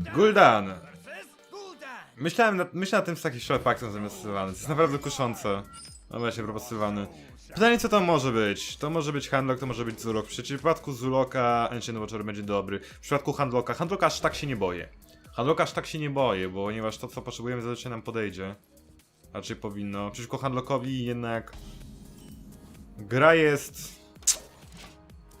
Guldan! Myślałem nad, myślałem nad tym z takim shortpackiem zamiast Sylwany. To jest naprawdę kuszące. No właśnie, propos Sylwany. Pytanie co to może być? To może być Handlock, to może być Zulok. W przypadku Zuloka Ancient Watcher będzie dobry. W przypadku Handlocka, Handlocka aż tak się nie boję. Handlocka aż tak się nie boję, bo ponieważ to co potrzebujemy zazwyczaj nam podejdzie. Raczej powinno. Przeciwko Handlockowi jednak... Gra jest...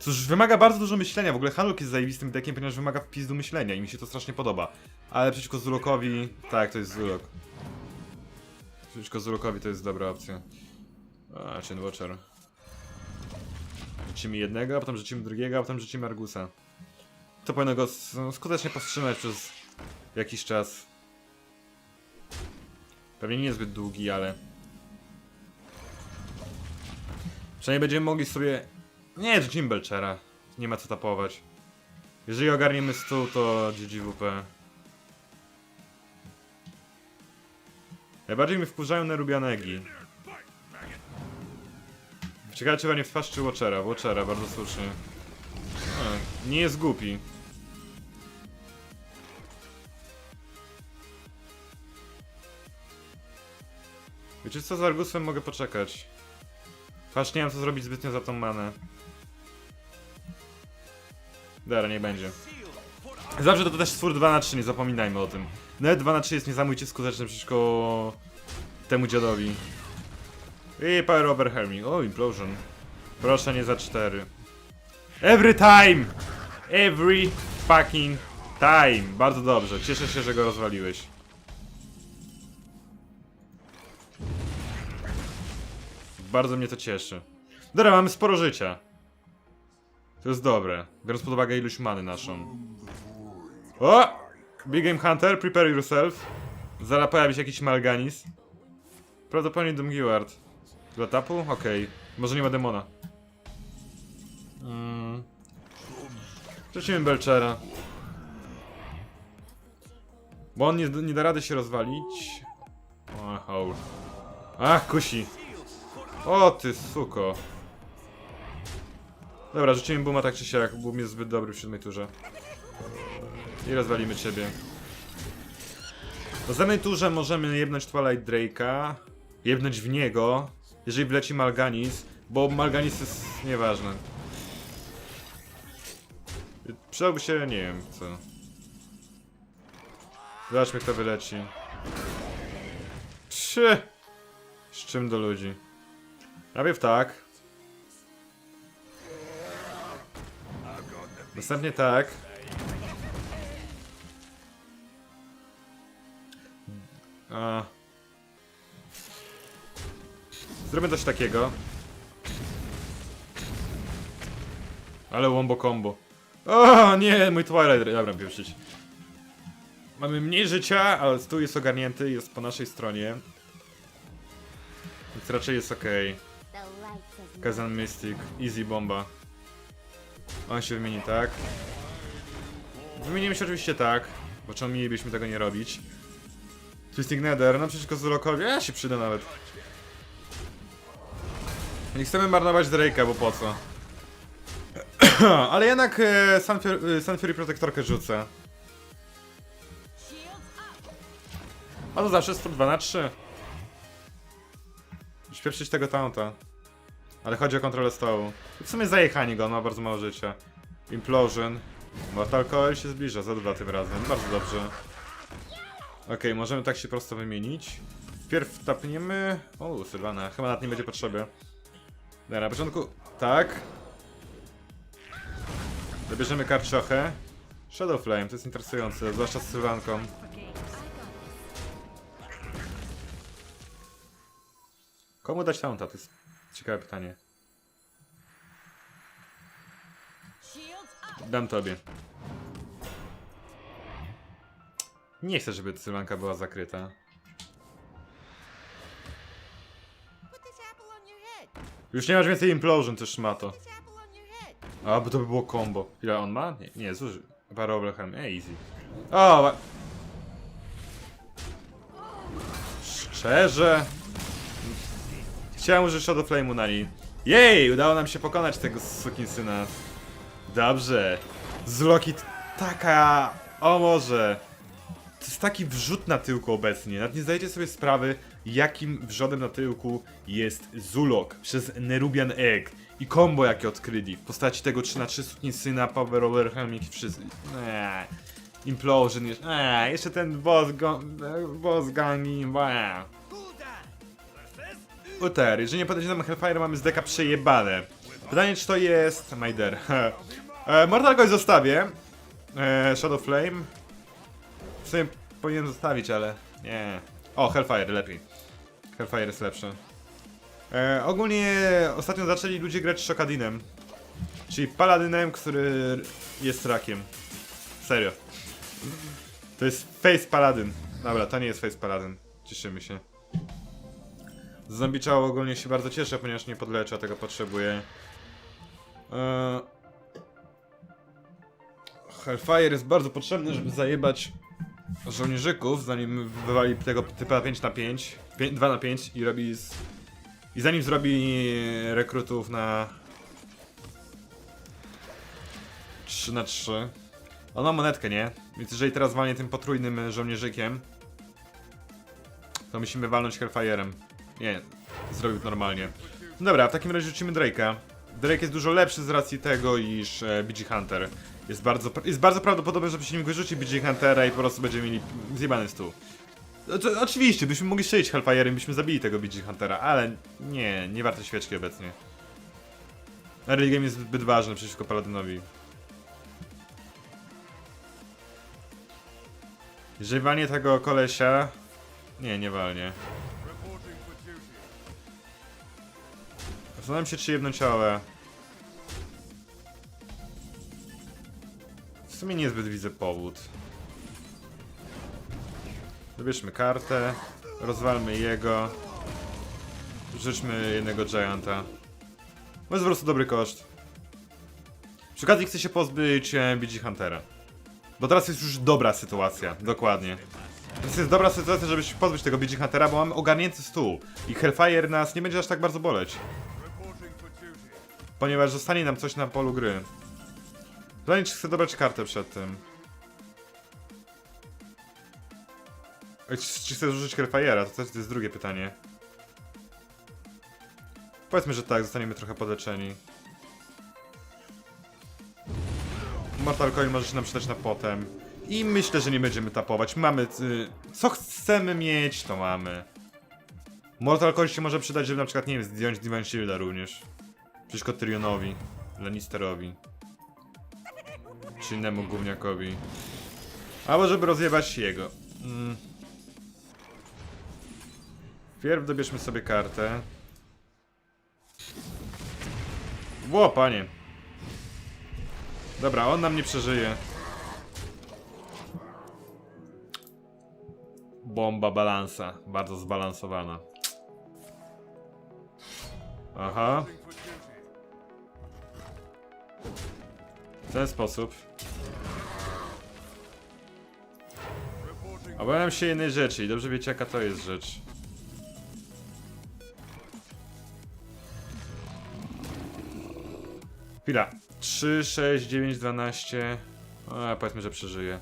Cóż, wymaga bardzo dużo myślenia. W ogóle Handlock jest zajebistym deckiem, ponieważ wymaga wpizdu myślenia i mi się to strasznie podoba. Ale przeciwko Zulokowi... Tak, to jest Zulok. Przeciwko Zulokowi to jest dobra opcja. A, Chain Watcher. Rzucimy jednego, a potem rzucimy drugiego, a potem rzucimy Argusa. To powinno go no, skutecznie powstrzymać przez jakiś czas. Pewnie niezbyt długi, ale... Przynajmniej będziemy mogli sobie... Nie, rzucimy Belchera. Nie ma co tapować. Jeżeli ogarniemy stół, to GGWP. Najbardziej mnie wkurzają Nerubianegi. Ciekawe czy nie w twarz czy Watchera. Watchera, bardzo słusznie. A, nie jest głupi. Wiecie co, z Argusem mogę poczekać. Patrz, nie wiem co zrobić zbytnio za tą manę. Dobra, nie będzie. Zawsze to też stwór 2 na 3 nie zapominajmy o tym. Nawet 2 na 3 jest niesamowicie skuteczny przeciwko temu dziadowi. I Power Over Herming. O, Implosion. Proszę nie za 4. Every time! Every fucking time. Bardzo dobrze. Cieszę się, że go rozwaliłeś. Bardzo mnie to cieszy. Dobra, mamy sporo życia. To jest dobre. Biorąc pod uwagę ilość many naszą. O! Big Game Hunter, prepare yourself. Zaraz pojawi się jakiś Malganis. Prawdopodobnie Doomguard. Dla tapu? Okej. Może nie ma demona. Mm. Rzucimy Belchera. Bo on nie, nie da rady się rozwalić. O, howl. Ach, kusi. O ty suko. Dobra, rzucimy Booma tak czy siak. Boom jest zbyt dobry w siódmej turze. I rozwalimy ciebie. W następnej turze możemy jebnąć Twilight Drake'a. Jebnąć w niego. Jeżeli wleci Malganis. Bo Malganis jest nieważne. Przydałby się, nie wiem co. Zobaczmy kto wyleci. Trzy! Z czym do ludzi? Najpierw tak. Następnie tak. A. Zrobię coś takiego. Ale wombo combo. O nie, mój Twilight. Dobra, pieprzyć. Mamy mniej życia, ale stół jest ogarnięty, jest po naszej stronie. Więc raczej jest ok. Kazan Mystic, easy bomba. On się wymieni tak. Wymienimy się oczywiście tak, bo czemu mielibyśmy tego nie robić? Twisting Nether, no przeciwko Zulokowi, ja się przyda nawet. Nie chcemy marnować Drake'a, bo po co? Ale jednak e, Sun, e, Sun Fury Protectorkę rzucę. A to zawsze jest 2 na 3. Śpieprzyć tego taunta. Ale chodzi o kontrolę stołu. W sumie zajechanie go, on ma bardzo mało życia. Implosion. Mortal Coil się zbliża, za dwa tym razem. Bardzo dobrze. Okej, możemy tak się prosto wymienić. Wpierw tapniemy... O, Sylwana, chyba nawet nie będzie potrzeby. Dobra, na początku... Tak. Dobierzemy karczochę. Shadow Flame, to jest interesujące, zwłaszcza z Sylwanką. Komu dać taunta? To jest ciekawe pytanie. Dam tobie. Nie chcę, żeby Sylwanka była zakryta. Już nie masz więcej Implosion, też ma to. A, bo to by było combo. Ile on ma? Nie, nie zuży. Parę Oblachem. E, easy. O, Szczerze. Chciałem użyć Shadow Flame'u na niej. Jej, udało nam się pokonać tego sukinsyna. Dobrze. Z taka O może. To jest taki wrzut na tyłku obecnie. Nawet nie zdajecie sobie sprawy, jakim wrzodem na tyłku jest Zulok przez Nerubian Egg. I combo jakie odkryli w postaci tego 3 na 3 syna, Power Overhelming i wszyscy. Eee. Implosion, jeszcze, eee, jeszcze ten boss, go, boss gangi, eee. Uter, jeżeli nie podejdzie nam Hellfire, mamy z deka przejebane. Pytanie, czy to jest... Majder. e, Mortal Kombat zostawię. E, Shadow Flame. W sumie powinien zostawić, ale... Nie. O, Hellfire, lepiej. Hellfire jest lepszy. E, ogólnie ostatnio zaczęli ludzie grać Shokadinem. Czyli Paladynem, który jest rakiem. Serio. To jest Face Paladin. Dobra, to nie jest Face Paladin. Cieszymy się. Z Zombie ogólnie się bardzo cieszę, ponieważ nie podleczę, tego potrzebuję. Eee... Hellfire jest bardzo potrzebny, żeby zajebać żołnierzyków, zanim wywali tego typa 5 na 5, 5 2 na 5 i robi z... I zanim zrobi rekrutów na 3 na 3. On ma monetkę, nie? Więc jeżeli teraz walnie tym potrójnym żołnierzykiem, to musimy walnąć Hellfire'em. Nie, zrobił normalnie. Dobra, w takim razie rzucimy Drake'a. Drake jest dużo lepszy z racji tego, iż e, BG Hunter jest bardzo, jest bardzo prawdopodobne, że przeciwnik wyrzuci BG Huntera i po prostu będziemy mieli zjebany stół. Znaczy, oczywiście, byśmy mogli strzelić Hellfire'em, byśmy zabili tego BG Huntera, ale nie, nie warto świeczki obecnie. Early game jest zbyt ważny przeciwko Paladynowi. Jeżeli walnie tego kolesia... Nie, nie walnie. Zastanawiam się, czy jedno ciałe. W sumie niezbyt widzę powód. Wybierzmy kartę, rozwalmy jego. Życzmy jednego Gianta. To jest po prostu dobry koszt. Przy okazji chcę się pozbyć e, BG Huntera. Bo teraz jest już dobra sytuacja, dokładnie. Teraz jest dobra sytuacja, żeby się pozbyć tego BG Huntera, bo mamy ogarnięty stół. I Hellfire nas nie będzie aż tak bardzo boleć. Ponieważ zostanie nam coś na polu gry. Pytanie, czy chcę dobrać kartę przed tym. Czy, czy chcę zużyć Hellfire'a? To też jest drugie pytanie. Powiedzmy, że tak, zostaniemy trochę podleczeni. Mortal Coin może się nam przydać na potem. I myślę, że nie będziemy tapować. Mamy... Y, co chcemy mieć, to mamy. Mortal Coin się może przydać, żeby na przykład, nie wiem, zdjąć Divine Shielda również. Przeciwko Tyrionowi, Lannisterowi. Czy innemu gówniakowi. Albo żeby rozjebać jego. Mm. Wpierw dobierzmy sobie kartę. Ło, panie. Dobra, on nam nie przeżyje. Bomba balansa. Bardzo zbalansowana. Aha. Ten sposób. Obawiam się jednej rzeczy i dobrze wiecie jaka to jest rzecz. Chwila. 3, 6, 9, 12. A, powiedzmy, że przeżyje.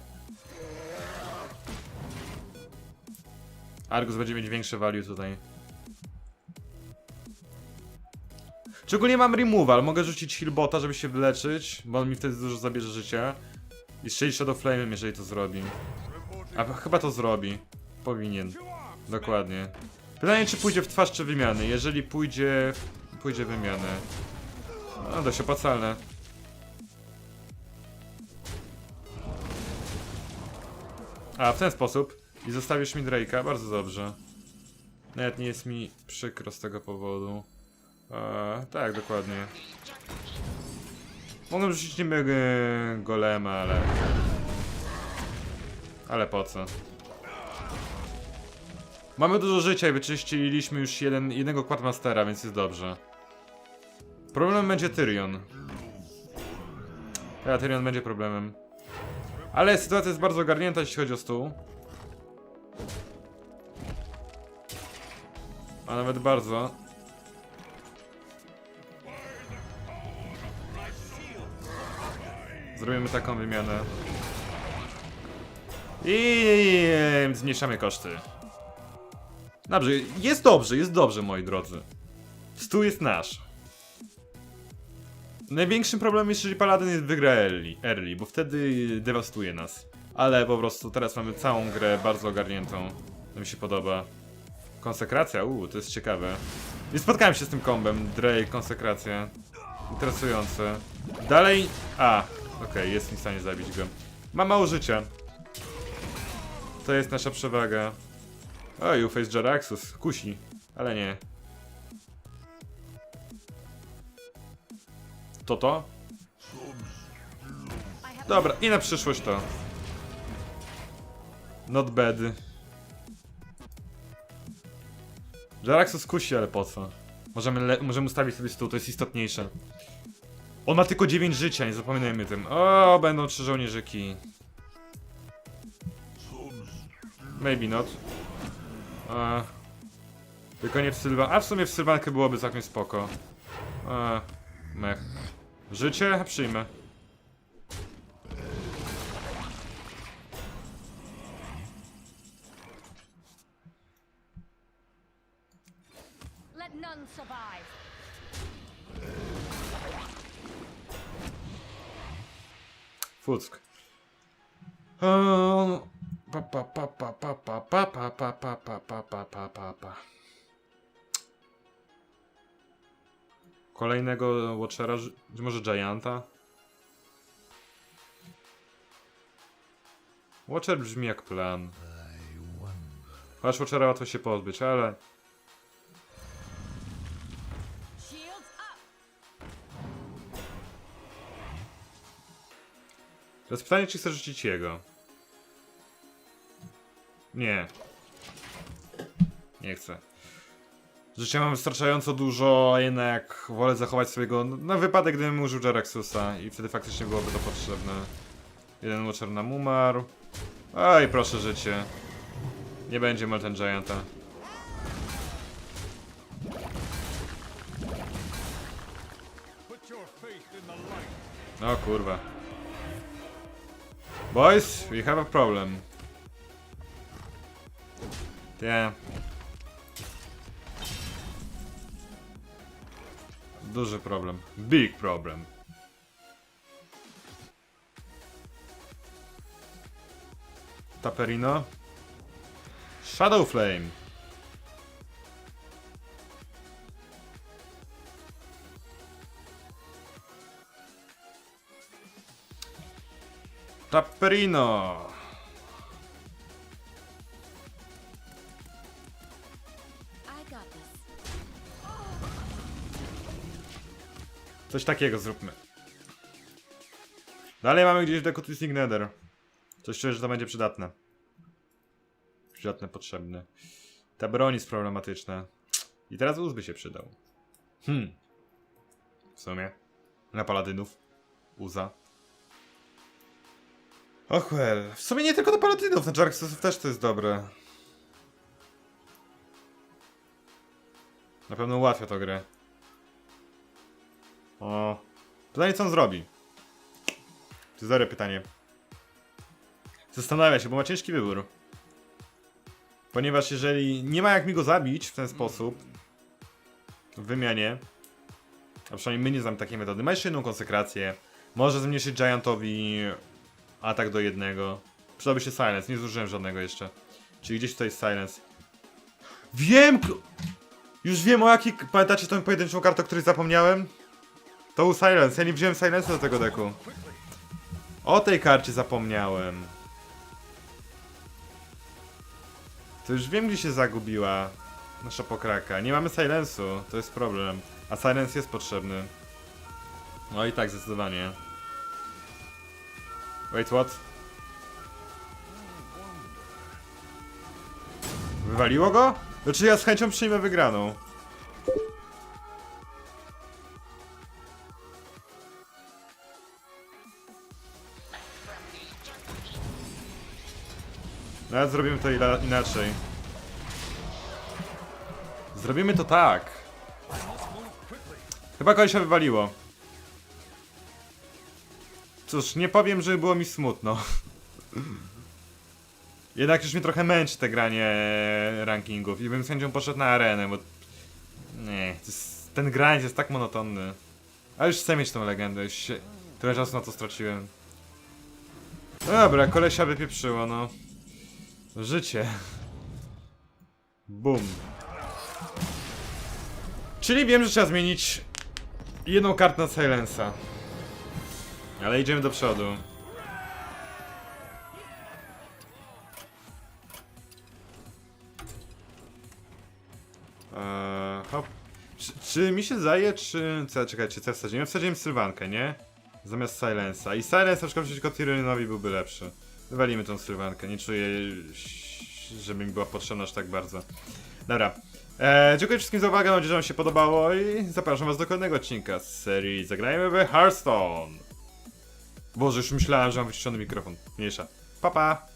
Argus będzie mieć większe value tutaj. Szczególnie mam removal, mogę rzucić healbota, żeby się wyleczyć, bo on mi wtedy dużo zabierze życia. I strzelić Shadow Flame'em, jeżeli to zrobi. A chyba to zrobi. Powinien. Dokładnie. Pytanie, czy pójdzie w twarz, czy wymiany. Jeżeli pójdzie... Pójdzie wymianę. No, dość opłacalne. A, w ten sposób. I zostawisz mi Drake'a, bardzo dobrze. Nawet nie jest mi przykro z tego powodu. Eee, tak, dokładnie. Mogę rzucić niby e, golema, ale... Ale po co? Mamy dużo życia i wyczyściliśmy już jeden, jednego Quadmastera, więc jest dobrze. Problemem będzie Tyrion. Ja, Tyrion będzie problemem. Ale sytuacja jest bardzo ogarnięta, jeśli chodzi o stół. A nawet bardzo. Zrobimy taką wymianę. I zmniejszamy koszty. Dobrze, jest dobrze, jest dobrze, moi drodzy. Stół jest nasz. Największym problemem jest, jeżeli Paladin jest wygra early, early, bo wtedy dewastuje nas. Ale po prostu teraz mamy całą grę bardzo ogarniętą. To mi się podoba. Konsekracja, uuu, to jest ciekawe. Nie spotkałem się z tym kombem, Drake, konsekracja. Interesujące. Dalej... A, okej, jest mi w stanie zabić go. Ma mało życia. To jest nasza przewaga. Oj, Uface Jaraxus, kusi. Ale nie. To to? Dobra, i na przyszłość to. Not bad. Jaraxus kusi, ale po co? Możemy, możemy ustawić sobie stół, to jest istotniejsze. On ma tylko 9 życia, nie zapominajmy tym. O, będą trzy żołnierzyki. Maybe not. A, tylko nie w Sylwan... A w sumie w Sylwankę byłoby całkiem spoko. A, mech. Życie? Przyjmę. Pa pa pa pa pa pa pa pa pa pa pa pa pa pa pa pa. Kolejnego Watchera, może Gianta? Watcher brzmi jak plan. Chociaż Watchera łatwo się pozbyć, ale... Teraz pytanie, czy chcę rzucić jego? Nie. Nie chcę. Życia mam wystarczająco dużo, jednak wolę zachować swojego na wypadek, gdybym użył Jaraxusa i wtedy faktycznie byłoby to potrzebne. Jeden Watcher nam umarł. Oj, proszę życie. Nie będzie Molten Gianta. O kurwa. Boys, we have a problem. Yeah. Duży problem. Big problem. Taperino. Shadow Flame. Taperino. Coś takiego zróbmy. Dalej mamy gdzieś Twisting Nether. Coś czuję, że to będzie przydatne. Przydatne, potrzebne. Ta broń jest problematyczna. I teraz uz by się przydał. Hmm. W sumie. Na paladynów. Uza. Och well. W sumie nie tylko na paladynów, na Jarksów też to jest dobre. Na pewno ułatwia to grę. O. Pytanie, co on zrobi? Dobre pytanie. Zastanawia się, bo ma ciężki wybór. Ponieważ jeżeli nie ma jak mi go zabić w ten sposób, w wymianie, a przynajmniej my nie znamy takiej metody, ma jeszcze jedną konsekrację, może zmniejszyć Giantowi atak do jednego. Przydałby się Silence, nie zużyłem żadnego jeszcze. Czyli gdzieś tutaj jest Silence. Wiem! Już wiem o jaki... Pamiętacie tą pojedynczą kartę, o której zapomniałem? To był Silence, ja nie wziąłem Silence'a do tego deku. O tej karcie zapomniałem. To już wiem, gdzie się zagubiła nasza pokraka. Nie mamy Silence'u, to jest problem. A Silence jest potrzebny. No i tak, zdecydowanie. Wait, what? Wywaliło go? Znaczy ja z chęcią przyjmę wygraną. Zrobimy to inaczej. Zrobimy to tak. Chyba kogoś się wywaliło. Cóż, nie powiem, że było mi smutno. Jednak już mnie trochę męczy te granie rankingów i bym z chęcią poszedł na arenę, bo... Nie, jest, ten grind jest tak monotonny. A już chcę mieć tą legendę, już się... Tyle czasu na to straciłem. Dobra, kolesia wypieprzyło, no. Życie. Bum. Czyli wiem, że trzeba zmienić jedną kartę na Silensa. Ale idziemy do przodu. Eee, hop. Czy, czy mi się zdaje, czy... Czekajcie, co ja wsadziłem? Wsadziłem Sylwankę, nie? Zamiast Silensa. I Silence na przykład przeciwko Tyrianowi byłby lepszy. Wywalimy tą Sylwankę, nie czuję, żeby mi była potrzebna aż tak bardzo. Dobra. Eee, dziękuję wszystkim za uwagę, mam nadzieję, że wam się podobało i zapraszam was do kolejnego odcinka z serii Zagrajmy w Hearthstone. Boże, już myślałem, że mam wyciszony mikrofon. Mniejsza. Pa, pa!